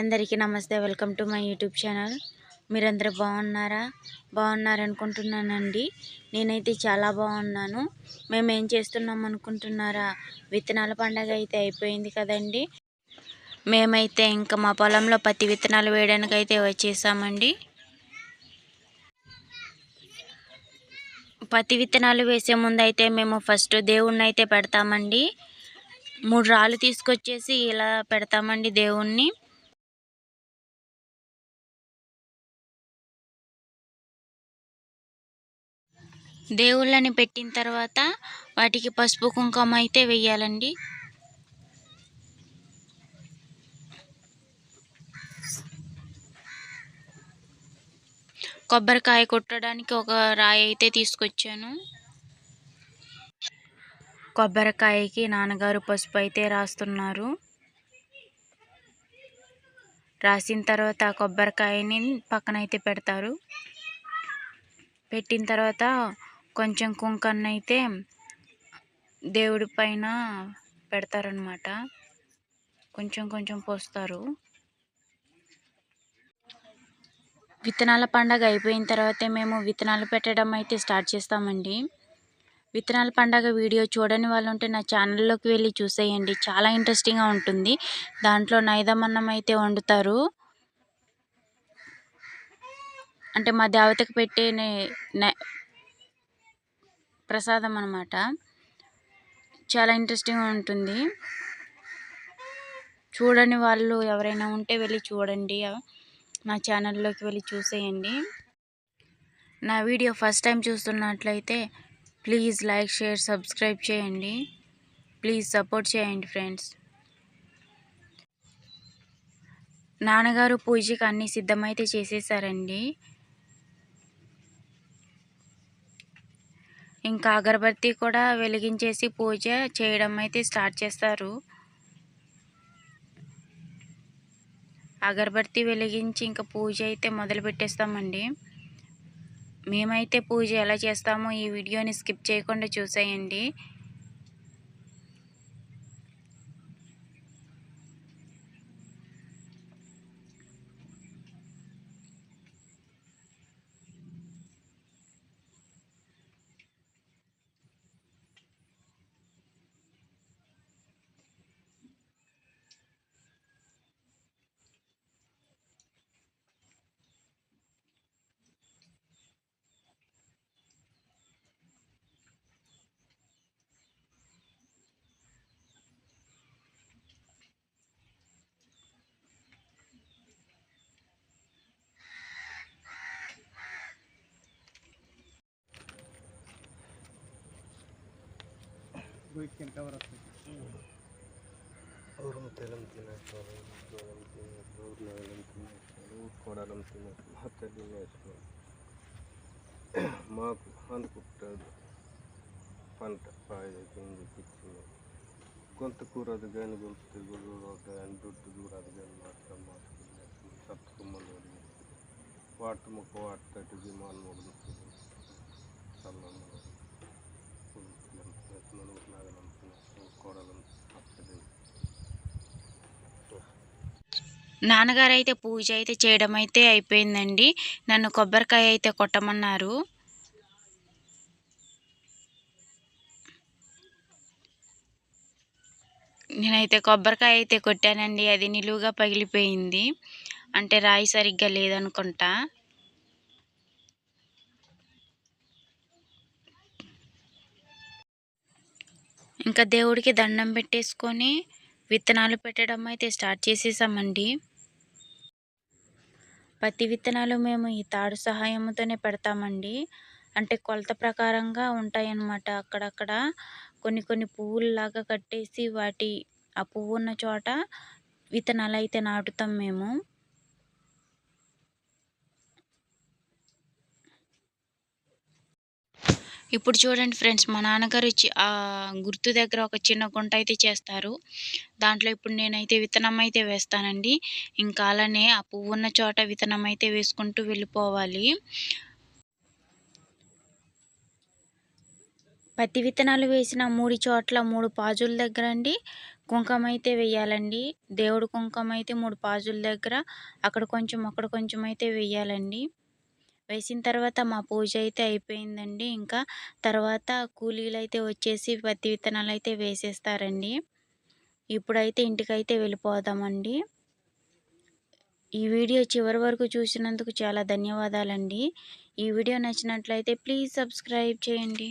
అందరికీ నమస్తే. Welcome to my YouTube channel. మీరందరూ బాగున్నారా? బాగున్నారనుకుంటున్నానండి. నేనైతే చాలా బాగున్నాను. మేము ఏం చేస్తున్నాం అనుకుంటున్నారా విత్తనాల పండగ అయితే అయిపోయింది కదండి. మేమైతే ఇంకా మా పొలంలో పత్తి విత్తనాలు వేయడానికి అయితే వచ్చేసామండి. పత్తి విత్తనాలు వేసే ముందు అయితే మేము ఫస్ట్ దేవుణ్ణి అయితే పెడతామండి. మూడు రాళ్ళు తీసుకొచ్చేసి ఇలా పెడతామండి దేవుణ్ణి. దేవుళ్ళని పెట్టిన తర్వాత వాటికి పసుపు కుంకుమ అయితే వెయ్యాలండి కొబ్బరికాయ కొట్టడానికి ఒక రాయి అయితే తీసుకొచ్చాను. కొబ్బరికాయకి నాన్నగారు పసుపు అయితే రాస్తున్నారు. రాసిన తర్వాత కొబ్బరికాయని పక్కన అయితే పెడతారు. పెట్టిన తర్వాత కొంచెం కుంకన్న అయితే దేవుడి పైన పెడతారనమాట కొంచెం కొంచెం పోస్తారు. విత్తనాల పండగ అయిపోయిన తర్వాతే మేము విత్తనాలు పెట్టడం అయితే స్టార్ట్ చేస్తామండి. విత్తనాల పండగ వీడియో చూడని వాళ్ళు ఉంటే నా ఛానల్లోకి వెళ్ళి చూసేయండి. చాలా ఇంట్రెస్టింగ్గా ఉంటుంది. దాంట్లో నైదమన్నం అయితే వండుతారు. అంటే మా దేవతకు పెట్టే ప్రసాదం అనమాట చాలా ఇంట్రెస్టింగ్గా ఉంటుంది. చూడని వాళ్ళు ఎవరైనా ఉంటే వెళ్ళి చూడండి. నా ఛానల్లోకి వెళ్ళి చూసేయండి. నా వీడియో ఫస్ట్ టైం చూస్తున్నట్లయితే ప్లీజ్ లైక్ షేర్ సబ్స్క్రైబ్ చేయండి. ప్లీజ్ సపోర్ట్ చేయండి ఫ్రెండ్స్. నాన్నగారు పూజకి అన్నీ సిద్ధమైతే చేసేసారండి. ఇంకా అగరబత్తి కూడా వెలిగించేసి పూజ చేయడం అయితే స్టార్ట్ చేస్తారు. అగరబత్తి వెలిగించి ఇంకా పూజ అయితే మొదలు పెట్టేస్తామండి. మేమైతే పూజ ఎలా చేస్తామో ఈ వీడియోని స్కిప్ చేయకుండా చూసేయండి. Go it can cover up ಅವರು ತೆಲಂ ತಿನ್ನೋರು ಗೋಲಂ ತಿನ್ನೋರು ಊರ್ನವೆಲ್ಲಂ ತಿನ್ನೋರು ఊరుకోవడం తినచ్చు మా తల్లి నేర్చుకో మాకు అనుకుంటాడు పంట పాయింది పిచ్చింది గొంత కూరదు కానీ గొంతు తిరుగుడు కానీ దుడ్డు దూరదు కానీ మాత్రం మాకు సత్తుకుమ్మలు వాటి ముక్క వాటి తట్టు విమానం ఉడుతుంది నాన్నగారు అయితే పూజ అయితే చేయడం అయితే అయిపోయిందండి. నన్ను కొబ్బరికాయ అయితే కొట్టమన్నారు. నేనైతే కొబ్బరికాయ అయితే కొట్టానండి. అది నిలువుగా పగిలిపోయింది. అంటే రాయి సరిగ్గా లేదనుకుంటా. ఇంకా దేవుడికి దండం పెట్టేసుకొని విత్తనాలు పెట్టడం అయితే స్టార్ట్ చేసేసామండి. పత్తి విత్తనాలు మేము ఈ తాడు సహాయంతోనే పెడతామండి. అంటే కొలత ప్రకారంగా ఉంటాయన్నమాట అక్కడక్కడ. కొన్ని కొన్ని పువ్వుల్లాగా కట్టేసి వాటి ఆ పువ్వు ఉన్న చోట విత్తనాలు అయితే నాటుతాం మేము. ఇప్పుడు చూడండి ఫ్రెండ్స్ మా నాన్నగారు ఆ గుర్తు దగ్గర ఒక చిన్న గుంట అయితే చేస్తారు. దాంట్లో ఇప్పుడు నేనైతే విత్తనం అయితే వేస్తానండి. ఇంకా అలానే ఆ పువ్వు ఉన్న చోట విత్తనం అయితే వేసుకుంటూ వెళ్ళిపోవాలి. పత్తి విత్తనాలు వేసిన మూడు చోట్ల మూడు పాజుల దగ్గర అండి. కుంకుమ అయితే వేయాలండి. దేవుడు కుంకుమ అయితే మూడు పాజుల దగ్గర. అక్కడ కొంచెం అక్కడ కొంచెం అయితే వేయాలండి. వేసిన తర్వాత మా పూజ అయితే అయిపోయిందండి. ఇంకా తర్వాత కూలీలు అయితే వచ్చేసి పత్తి విత్తనాలు అయితే వేసేస్తారండి. ఇప్పుడైతే ఇంటికైతే వెళ్ళిపోదామండి. ఈ వీడియో చివరి వరకు చూసినందుకు చాలా ధన్యవాదాలండి. ఈ వీడియో నచ్చినట్లయితే ప్లీజ్ సబ్స్క్రైబ్ చేయండి.